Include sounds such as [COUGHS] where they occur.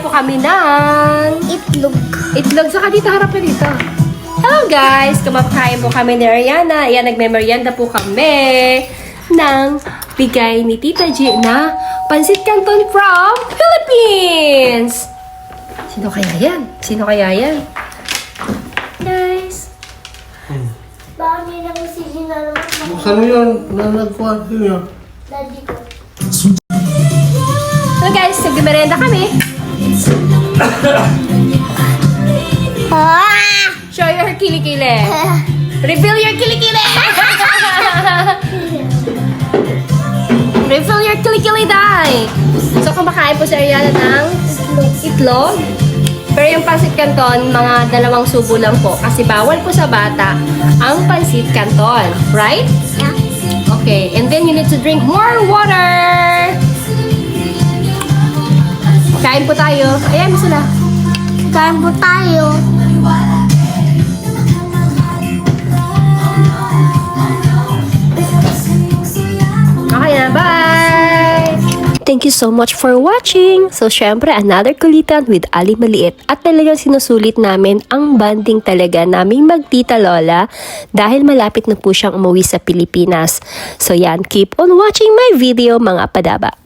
kami ng Itlog. itlog. Saka dito, harap ka dito. Hello guys! Kumakain po kami ni Ariana. Ayan, nagmemeryenda po kami ng bigay ni Tita G na Pansit Canton from Philippines! Sino kaya yan? Sino kaya yan? Guys, Baka may nangisigi na naman sa Buksan mo yun, na nagkuhan sino yun. daddy ko. so guys, nagmemeryenda kami. [COUGHS] Show your kilikili. Reveal your kilikili! [LAUGHS] Reveal your kilikili die! So, kumakain po si Ariana ng itlog. Pero yung pansit canton, mga dalawang subo lang po. Kasi bawal po sa bata ang pansit canton. Right? Yeah. Okay. And then you need to drink more water! Kain po tayo. Ayan sila. Kain po tayo. Okay na, bye! Thank you so much for watching! So, syempre, another kulitan with Ali Maliit at talagang sinusulit namin ang banding talaga naming magtita Lola dahil malapit na po siyang umuwi sa Pilipinas. So, yan, keep on watching my video mga padaba.